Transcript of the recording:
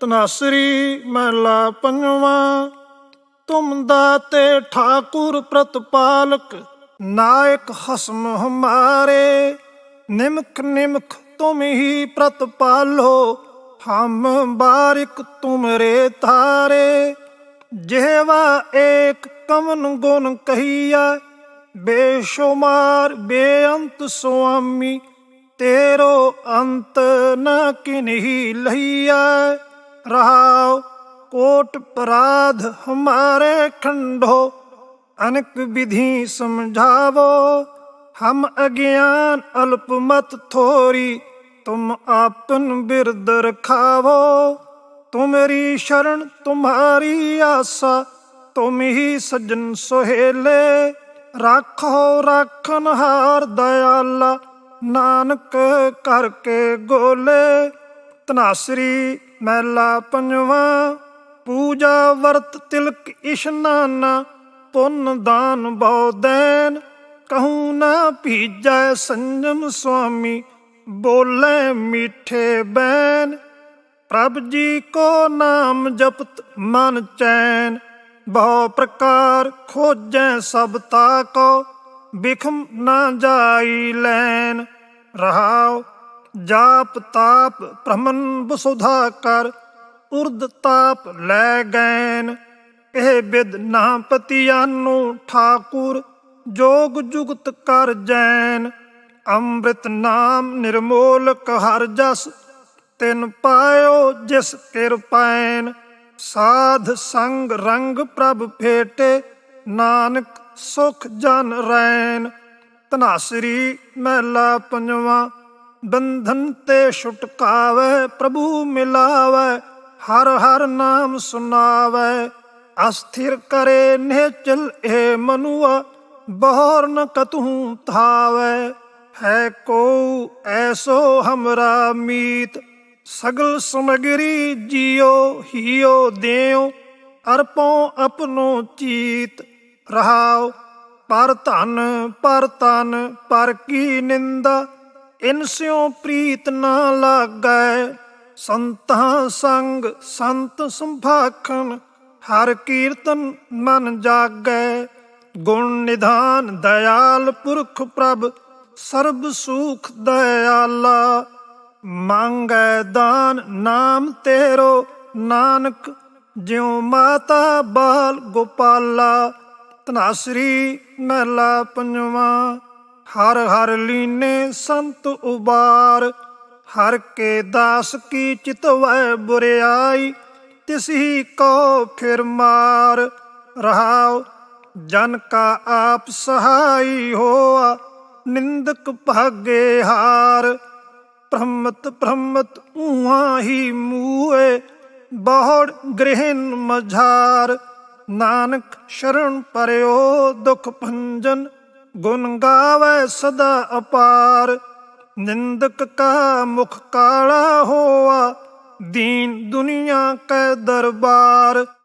ਤਨਾਸਰੀ ਮਹਿਲਾ ਪੰਜਵਾਂ, ਤੁਮ ਦਾਤੇ ਠਾਕੁਰ ਪ੍ਰਤਪਾਲਕ, ਨਾਇਕ ਹਸਮ ਹਮਾਰੇ ਨਿਮਕ ਨਿਮਕ ਤੁਮ ਹੀ ਪ੍ਰਤਪਾਲੋ, ਹਮ ਬਾਰਿਕ ਤੁਮਰੇ ਤਾਰੇ ਜਿਹਵਾ ਏਕ ਕਮਨ ਗੁਣ ਕਹੀਆ ਬੇਸ਼ੁਮਾਰ ਬੇਅੰਤ ਸੁਆਮੀ, ਤੇਰੋ ਅੰਤ ਨ ਕਿਨਹੀ ਲਈਆ ਰਹਾਉ। ਕੋਟ ਪਰਾਧ ਹਮਾਰੇ ਖੰਡੋ, ਅਨਕ ਵਿਧੀ ਸਮਝਾਵੋ। ਹਮ ਅਗਿਆਨ ਅਲਪ ਮਤ ਥੋਰੀ, ਤੁਮ ਆਪਨ ਬਿਰਦ ਰਖਾਵੋ। ਤੁਮਰੀ ਸ਼ਰਨ ਤੁਮਹਾਰੀ ਆਸਾ, ਤੁਮ ਹੀ ਸਜਣ ਸੁਹੇਲੇ। ਰਾਖੋ ਰਾਖਨ ਹਾਰ ਦਇਆਲਾ, ਨਾਨਕ ਕਰਕੇ ਗੋਲੇ। ਤਨਾਸਰੀ ਮਹਿਲਾ ਪੰਜਵਾਂ, ਪੂਜਾ ਵਰਤ ਤਿਲਕ ਇਸ਼ਨਾਨ ਪੁੰਨ ਦਾਨ ਬਹੁ ਦੈਨ। ਕਹੂ ਨਾ ਭੀਜੈ ਸੰਜਮ ਸੁਆਮੀ, ਬੋਲੇ ਮਿੱਠੇ ਬੈਨ। ਪ੍ਰਭ ਜੀ ਕੋ ਨਾਮ ਜਪਤ ਮਨ ਚੈਨ, ਬਹੁ ਪ੍ਰਕਾਰ ਖੋਜੈ ਸਭ ਤਾ ਕੋ, ਬਿਖਮ ਨਾ ਜਾਈ ਲੈਨ। ਰਹਾਉ ਜਾਪ ਤਾਪ ਭ੍ਰਮਨ ਬਸੁਧਾ ਕਰ, ਉਰਦ ਤਾਪ ਲੈ ਗੈਨ। ਇਹ ਬਿਦ ਨਾ ਪਤੀਆਨੂ ਠਾਕੁਰ, ਜੋਗ ਜੁਗਤ ਕਰ ਜੈਨ। ਅੰਮ੍ਰਿਤ ਨਾਮ ਨਿਰਮੋਲਕ ਹਰ ਜਸ, ਤਿਨ ਪਾਇਓ ਜਿਸ ਕਿਰਪੈਨ ਸਾਧ ਸੰਗ ਰੰਗ ਪ੍ਰਭ ਫੇਟੇ ਨਾਨਕ ਸੁਖ ਜਨ ਰੈਨ। ਤਨਾਸਰੀ ਮਹਿਲਾ ਪੰਜਵਾਂ ਬੰਧਨ ਤੇ ਛੁਟਕਾਵੇ, ਪ੍ਰਭੂ ਮਿਲਾਵੇ, ਹਰ ਹਰ ਨਾਮ ਸੁਨਾਵੇ। ਅਸਥਿਰ ਕਰੇ ਨਿਹਚਲ ਏ ਮਨੁਆ, ਬਹਰ ਨ ਕਤਹੂ ਥਾਵੇ ਹੈ ਕੋ ਐਸੋ ਹਮਰਾ ਮੀਤ, ਸਗਲ ਸਮਗਰੀ ਜਿਓ, ਹਿਓ ਦੇਉ ਅਰਪੋ ਆਪਣੋ ਚੀਤ। ਰਹਾਓ ਪਰ ਧਨ, ਪਰ ਤਨ, ਪਰ ਕੀ ਨਿੰਦਾ ਇਨ ਸਿਉ ਪ੍ਰੀਤ ਨਾ ਲਾਗੈ, ਸੰਤਾਂ ਸੰਗ ਸੰਤ ਸੰਭਾਖਣ, ਹਰ ਕੀਰਤਨ ਮਨ ਜਾਗੈ। ਗੁਣ ਨਿਧਾਨ ਦਇਆਲ ਪੁਰਖ ਪ੍ਰਭ, ਸਰਬ ਸੁਖ ਦਇਆਲਾ। ਮੰਗੈ ਦਾਨ ਨਾਮ ਤੇਰੋ ਨਾਨਕ, ਜਿਉ ਮਾਤਾ ਬਾਲ ਗੋਪਾਲਾ। ਤਨਾਸਰੀ ਮਹਿਲਾ ਪੰਜਵਾਂ। ਹਰ ਹਰ ਲੀਨੇ ਸੰਤ ਉਬਾਰ। ਹਰ ਕੇ ਦਾਸ ਕੀ ਚਿਤਵੈ ਬੁਰਿਆਈ, ਤਿਸ ਹੀ ਕੋ ਫਿਰ ਮਾਰ। ਰਹਾਉ, ਜਨ ਕਾ ਆਪ ਸਹਾਈ ਹੋਆ, ਨਿੰਦਕ ਭਾਗੇ ਹਾਰ। ਭ੍ਰਮਤ ਭ੍ਰਮਤ ਉਹਾ ਹੀ ਮੂਏ, ਬਹੁੜ ਗ੍ਰਹਿਨ ਮਝਾਰ। ਨਾਨਕ ਸ਼ਰਨ ਪਰਿਓ ਦੁਖ ਭੰਜਨ ਗੁਣ ਗਾਵੇ ਸਦਾ ਅਪਾਰ ਨਿੰਦਕ ਕਾ ਮੁਖ ਕਾਲਾ ਹੋਆ ਦੀਨ ਦੁਨੀਆ ਕੈ ਦਰਬਾਰ।